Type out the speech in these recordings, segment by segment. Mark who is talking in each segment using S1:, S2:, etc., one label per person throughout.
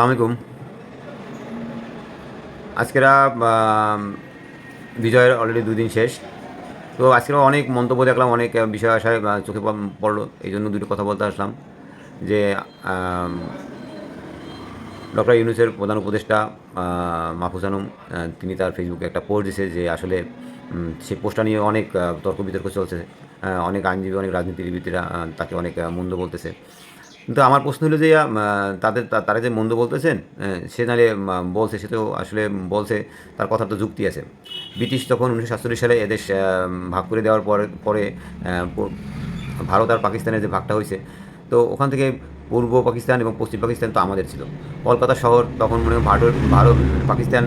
S1: আলাইকুম। আজকেরা বিজয়ের অলরেডি দুদিন শেষ। তো আজকের অনেক মন্তব্য দেখলাম অনেক বিষয় আহ, চোখে পড়- পড়ল। এই জন্য দুটো কথা বলতে আসলাম। যে ডক্টর ইউনুসের প্রধান উপদেষ্টা মাহফুজ আহ, তিনি তার ফেসবুকে একটা পোস্ট দিয়েছে যে আসলে সেই পোস্টটা নিয়ে অনেক তর্ক বিতর্ক চলছে। অনেক আইনজীবী অনেক রাজনীতিবিদরা তাকে অনেক মন্দ বলতেছে। কিন্তু আমার প্রশ্ন হলো যে তাদের তারা যে মন্দ বলতেছেন সে নাহলে বলছে, সে তো আসলে বলছে, তার কথার তো যুক্তি আছে। ব্রিটিশ তখন উনিশশো সাতচল্লিশ সালে এদেশ ভাগ করে দেওয়ার পরে পরে ভারত আর পাকিস্তানের যে ভাগটা হয়েছে, তো ওখান থেকে পূর্ব পাকিস্তান এবং পশ্চিম পাকিস্তান তো আমাদের ছিল। কলকাতা শহর তখন মনে হয় ভারত ভারত, পাকিস্তান,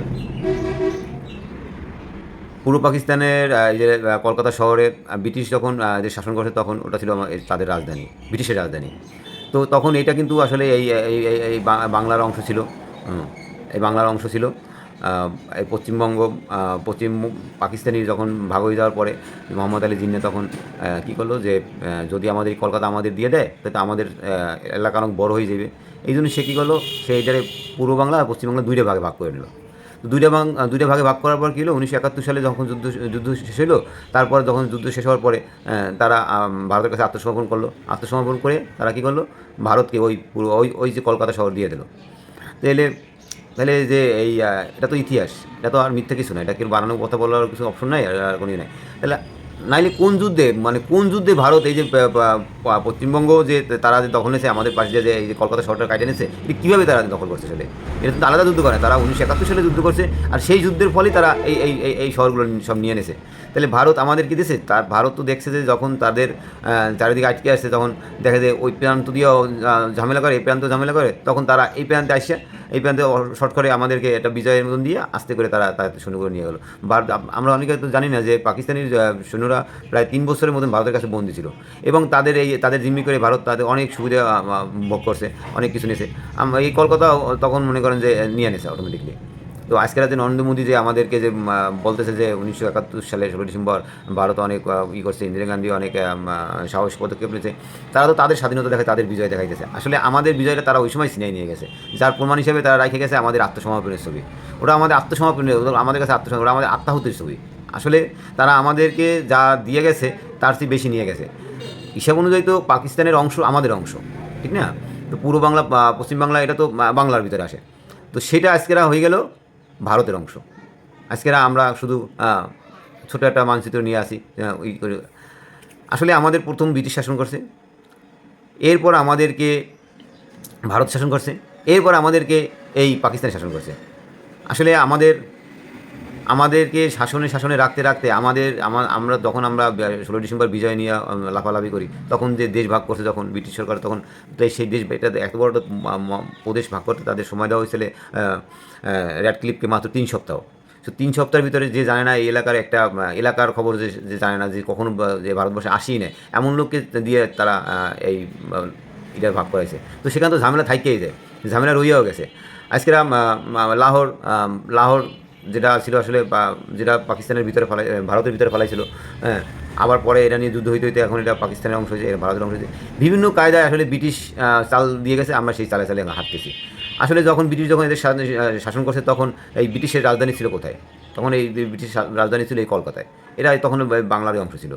S1: পূর্ব পাকিস্তানের যে কলকাতা শহরে ব্রিটিশ যখন যে শাসন করছে তখন ওটা ছিল তাদের রাজধানী, ব্রিটিশের রাজধানী। তো তখন এটা কিন্তু আসলে এই এই বাংলার অংশ ছিল। এই বাংলার অংশ ছিল। এই পশ্চিমবঙ্গ পশ্চিম পাকিস্তানি যখন ভাগ হয়ে যাওয়ার পরে মোহাম্মদ আলী জিন্না তখন কী করল যে যদি আমাদের কলকাতা আমাদের দিয়ে দেয়, তাহলে আমাদের এলাকা অনেক বড় হয়ে যাবে। এই জন্য সে কী করল, সে এটারে পূর্ব বাংলা আর পশ্চিমবাংলা দুইটা ভাগে ভাগ করে নিল। দুইটা ভাগ দুইটা ভাগে ভাগ করার পর কী হলো? উনিশশো একাত্তর সালে যখন যুদ্ধ যুদ্ধ শেষ হলো, তারপর যখন যুদ্ধ শেষ হওয়ার পরে তারা ভারতের কাছে আত্মসমর্পণ করল। আত্মসমর্পণ করে তারা কী করল? ভারতকে ওই পুরো, ওই ওই যে কলকাতা শহর দিয়ে দিলো। তাহলে তাহলে যে এই এটা তো ইতিহাস। এটা তো আর মিথ্যা কিছু না। এটা কেউ বানানোর কথা বলার কিছু অপশন নাই? আর কোনো ইয়ে নাই। তাহলে নাইলে কোন যুদ্ধে মানে কোন যুদ্ধে ভারত এই যে পশ্চিমবঙ্গ যে তারা যে দখল নিয়েছে, আমাদের পাশে যে এই যে কলকাতা শহরটা কাটিয়ে নিয়েছে এটা কীভাবে তারা দখল করছে সেটা এটা আলাদা যুদ্ধ করে। তারা উনিশশো একাত্তর সালে যুদ্ধ করছে, আর সেই যুদ্ধের ফলেই তারা এই এই, এই- শহরগুলো সব নিয়ে নিয়েছে তাহলে ভারত আমাদের কি দিয়েছে তার ভারত তো দেখছে যে যখন তাদের চারিদিকে আটকে আসছে, তখন দেখা যায় ওই প্রান্ত দিয়েও ঝামেলা করে, এই প্রান্ত ঝামেলা করে, তখন তারা এই প্রান্তে আসছে, এই প্রান্তে শর্ট করে আমাদেরকে একটা বিজয়ের মতন দিয়ে আস্তে করে তারা সৈন্য করে নিয়ে গেলো। ভারত আমরা অনেকে তো জানি না যে পাকিস্তানের সৈন্যরা প্রায় তিন বছরের মতন ভারতের কাছে বন্দী ছিল এবং তাদের এই, তাদের জিম্মি করে ভারত তাদের অনেক সুবিধা ভোগ করছে, অনেক কিছু নিয়েছে। এই কলকাতা তখন মনে করেন যে, নিয়ে নিয়েছে অটোমেটিকলি তো আজকে রাতে নরেন্দ্র মোদী যে আমাদেরকে যে বলতেছে যে উনিশশো একাত্তর সালে ষোলো ডিসেম্বর ভারত অনেক ই করছে, ইন্দিরা গান্ধী অনেক সাহস পদক্ষেপ নিয়েছে, তারা তো তাদের স্বাধীনতা দেখায়, তাদের বিজয় দেখাইতেছে। আসলে আমাদের বিজয়টা তারা ওই সময় ছিনিয়ে নিয়ে গেছে, যার প্রমাণ হিসেবে তারা রেখে গেছে আমাদের আত্মসমর্পণের ছবি। ওটা আমাদের আত্মসমর্পণের আমাদের কাছে আত্মসমর্পণ ওটা আমাদের আত্মাহুতির ছবি। আসলে তারা আমাদেরকে যা দিয়ে গেছে, তার চেয়ে বেশি নিয়ে গেছে। হিসাব অনুযায়ী তো পাকিস্তানের অংশ আমাদের অংশ, ঠিক না? তো পূর্ব বাংলা পশ্চিম বাংলা, এটা তো বাংলার ভিতরে আসে। তো সেটা আজকেরা হয়ে গেল। ভারতের অংশ। আজকেরা আমরা শুধু ছোটো একটা মানচিত্র নিয়ে আসি ওই করে। আসলে আমাদের প্রথম ব্রিটিশ শাসন করছে, এরপর আমাদেরকে ভারত শাসন করছে, এরপর আমাদেরকে এই পাকিস্তান শাসন করছে। আসলে আমাদের আমাদেরকে শাসনে শাসনে রাখতে রাখতে আমাদের, আমা- আমরা যখন আমরা ষোলো ডিসেম্বর বিজয় নিয়ে লাফালাফি করি, তখন যে দেশ ভাগ করছে যখন, ব্রিটিশ সরকার তখন তো সেই দেশ এটা এত বড় প্রদেশ ভাগ করতে তাদের সময় দেওয়া হয়েছিল রেড ক্লিপকে মাত্র তিন সপ্তাহ। তো তিন সপ্তাহের ভিতরে যে জানে না এই এলাকার একটা এলাকার খবর যে যে জানে না যে কখনো যে ভারতবর্ষে আসেই নেয় এমন লোককে দিয়ে তারা এই এটার ভাগ করেছে তো সেখানে তো ঝামেলা থাইকেই যায়, ঝামেলা রইয়াও গেছে। আজকে লাহোর লাহোর যেটা ছিল আসলে যেটা পাকিস্তানের ভিতরে ফেলাই ভারতের ভিতরে ফেলাইছিল হ্যাঁ। আবার পরে এটা নিয়ে যুদ্ধ হইতে হইতে এখন এটা পাকিস্তানের অংশ হয়েছে, ভারতের অংশ হয়েছে। বিভিন্ন কায়দায় আসলে ব্রিটিশ চাল দিয়ে গেছে, আমরা সেই চালে চালে হাঁটতেছি। আসলে যখন ব্রিটিশ যখন এদের শাসন করছে, তখন এই ব্রিটিশের রাজধানী ছিল কোথায়? তখন এই ব্রিটিশ রাজধানী ছিল এই কলকাতায়। এরা তখন বাংলারই অংশ ছিল।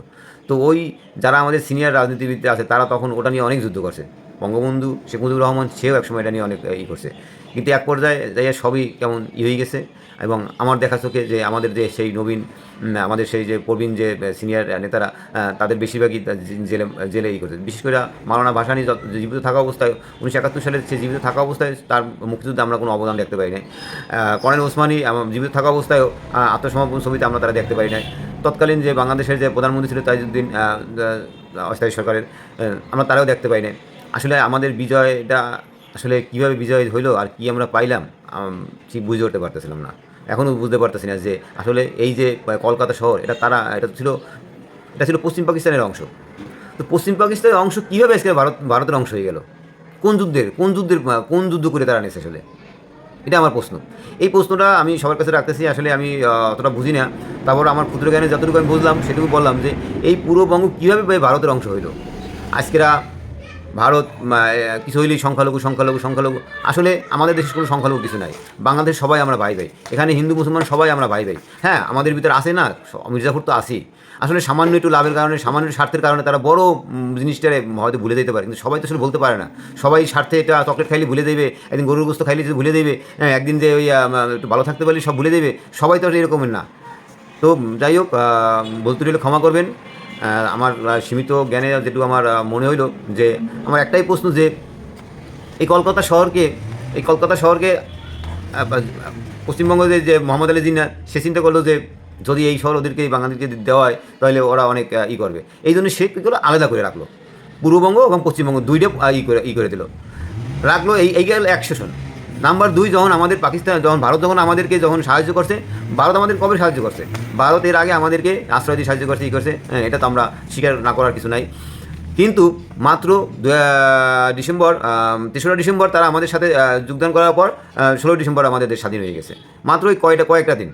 S1: তো ওই যারা আমাদের সিনিয়র রাজনীতিবিদরা আছে, তারা তখন ওটা নিয়ে অনেক যুদ্ধ করছে। বঙ্গবন্ধু শেখ মুজিবুর রহমান সেও একসময় এটা নিয়ে অনেক ই করছে। কিন্তু এক পর্যায়ে যাইয়া সবই কেমন ই হয়ে গেছে এবং আমার দেখা চোখে যে আমাদের যে সেই নবীন আমাদের সেই যে প্রবীণ যে সিনিয়র নেতারা তাদের বেশিরভাগই জেলে জেলে ই করছে। বিশেষ করে মারানা ভাসানি জীবিত থাকা অবস্থায় উনিশশো একাত্তর সালে সে জীবিত থাকা অবস্থায় তার মুক্তিযুদ্ধে আমরা কোনো অবদান দেখতে পাই নাই। আহ, কর্নেল ওসমানী জীবিত থাকা অবস্থায়ও আত্মসমর্পণ ছবিতে আমরা তারা দেখতে পাই নাই। তৎকালীন যে বাংলাদেশের যে প্রধানমন্ত্রী ছিল তাজউদ্দিন অস্থায়ী সরকারের আমরা তারাও দেখতে পাই নাই। আসলে আমাদের বিজয়টা আসলে কীভাবে বিজয় হইল আর কি আমরা পাইলাম ঠিক বুঝে উঠতে পারতেছিলাম না। এখনও বুঝতে পারতেছি না যে আসলে এই যে কলকাতা শহর, এটা তারা, এটা ছিল এটা ছিল পশ্চিম পাকিস্তানের অংশ। তো পশ্চিম পাকিস্তানের অংশ কীভাবে আজকে ভারত, ভারতের অংশ হয়ে গেল? কোন যুদ্ধের কোন যুদ্ধের কোন যুদ্ধ করে তারা নিয়েছে আসলে? এটা আমার প্রশ্ন। এই প্রশ্নটা আমি সবার কাছে রাখতেছি, আসলে আমি অতটা বুঝি না। তারপর আমার ক্ষুদ্র জ্ঞানে যতটুকু আমি বুঝলাম, সেটুকু বললাম যে এই পুরো বঙ্গ কীভাবে ভারতের অংশ হইল? আজকেরা ভারত কিছু হইলেই সংখ্যালঘু সংখ্যালঘু সংখ্যালঘু? আসলে আমাদের দেশে কোনো সংখ্যালঘু কিছু নাই। বাংলাদেশ সবাই আমরা ভাই ভাই। এখানে হিন্দু মুসলমান সবাই আমরা ভাই ভাই। হ্যাঁ আমাদের ভিতরে আসে না মির্জাপুর তো আসি আসলে সামান্য একটু লাভের কারণে সামান্য স্বার্থের কারণে তারা বড় জিনিসটা হয়তো ভুলে দিতে পারে। কিন্তু সবাই তো আসলে বলতে পারে না। সবাই স্বার্থে এটা চকলেট খাইলে ভুলে দেবে একদিন গরুর গোস্ত খাইলে ভুলে দেবে হ্যাঁ, একদিন যে ওই একটু ভালো থাকতে পারলে সব ভুলে দেবে। সবাই তো এরকমের না। তো যাই হোক বলতে হলে ক্ষমা করবেন। আমার সীমিত জ্ঞানে যেটুকু আমার মনে হইল যে আমার একটাই প্রশ্ন যে এই কলকাতা শহরকে, এই কলকাতা শহরকে পশ্চিমবঙ্গ যে মোহাম্মদ আলী জিন্না সে চিন্তা করল যে যদি এই শহর ওদেরকে, এই বাঙালিকে দেওয়া হয়, তাহলে ওরা অনেক ই করবে। এই জন্য সে কী করল? আলাদা করে রাখল। পূর্ববঙ্গ এবং পশ্চিমবঙ্গ দুইটা ই করে ই করে দিল। রাখল এই এই গেল এক সেশন নাম্বার দুই যখন আমাদের পাকিস্তান যখন ভারত যখন আমাদেরকে যখন সাহায্য করছে ভারত আমাদের কবে সাহায্য করছে? ভারত এর আগে আমাদেরকে আশ্রয় দিয়ে সাহায্য করছে ই করছে? হ্যাঁ, এটা তো আমরা স্বীকার না করার কিছু নাই। কিন্তু মাত্র ডিসেম্বর তেসরা ডিসেম্বর তারা আমাদের সাথে যোগদান করার পর ষোলোই ডিসেম্বর আমাদের দেশ স্বাধীন হয়ে গেছে। মাত্র ওই কয়টা কয়েকটা দিন।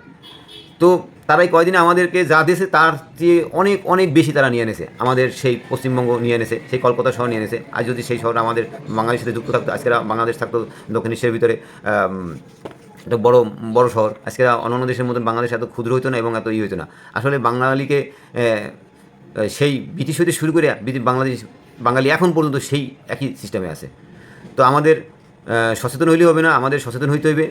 S1: তো তারা এই কয়দিনে আমাদেরকে যা দিয়েছে, তার চেয়ে অনেক অনেক বেশি তারা নিয়ে এনেছে। আমাদের সেই পশ্চিমবঙ্গ নিয়ে এনেছে, সেই কলকাতা শহর নিয়ে এনেছে। আর যদি সেই শহর আমাদের বাঙালির সাথে যুক্ত থাকতো, আজকে বাংলাদেশ থাকতো, দক্ষিণ এশিয়ার ভিতরে একটা বড় বড় শহর। আজকে অন্যান্য দেশের মতন বাংলাদেশ এত ক্ষুদ্র হতো না এবং এত ই হতো না। আসলে বাঙালিকে সেই ব্রিটিশ হইতে শুরু করে বাংলাদেশ, বাঙালি এখন পর্যন্ত সেই একই সিস্টেমে আছে। তো আমাদের সচেতন হইলে হবে না, আমাদের সচেতন হইতে হইবে।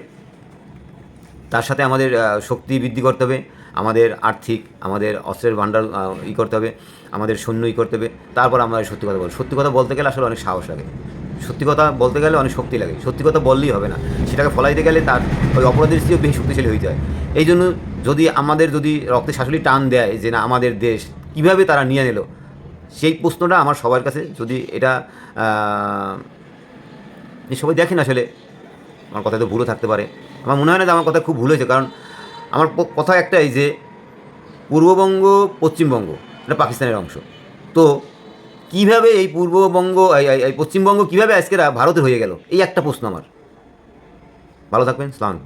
S1: তার সাথে আমাদের শক্তি বৃদ্ধি করতে হবে, আমাদের আর্থিক, আমাদের অস্ত্রের ভাণ্ডার ই করতে হবে, আমাদের সৈন্য ই করতে হবে, তারপর আমরা সত্যি কথা বলব। সত্যি কথা বলতে গেলে আসলে অনেক সাহস লাগে। সত্যি কথা বলতে গেলে অনেক শক্তি লাগে। সত্যি কথা বললেই হবে না। সেটাকে ফলাইতে গেলে তার ওই অপরাধের চেয়েও বেশি শক্তিশালী হইতে হয়। এই জন্য যদি আমাদের যদি রক্তে শাশুড়ি টান দেয় যে না, আমাদের দেশ কীভাবে তারা নিয়ে নিল, সেই প্রশ্নটা আমার সবার কাছে। যদি এটা সবাই দেখেন আসলে, আমার কথা তো ভুলও থাকতে পারে। আমার মনে হয় না যে আমার কথা খুব ভুল হয়েছে, কারণ আমার কথা একটাই যে পূর্ববঙ্গ, পশ্চিমবঙ্গ, এটা পাকিস্তানের অংশ। তো কীভাবে এই পূর্ববঙ্গ, এই পশ্চিমবঙ্গ কীভাবে আজকেরা ভারতের হয়ে গেল? এই একটা প্রশ্ন আমার। ভালো থাকবেন, সালাম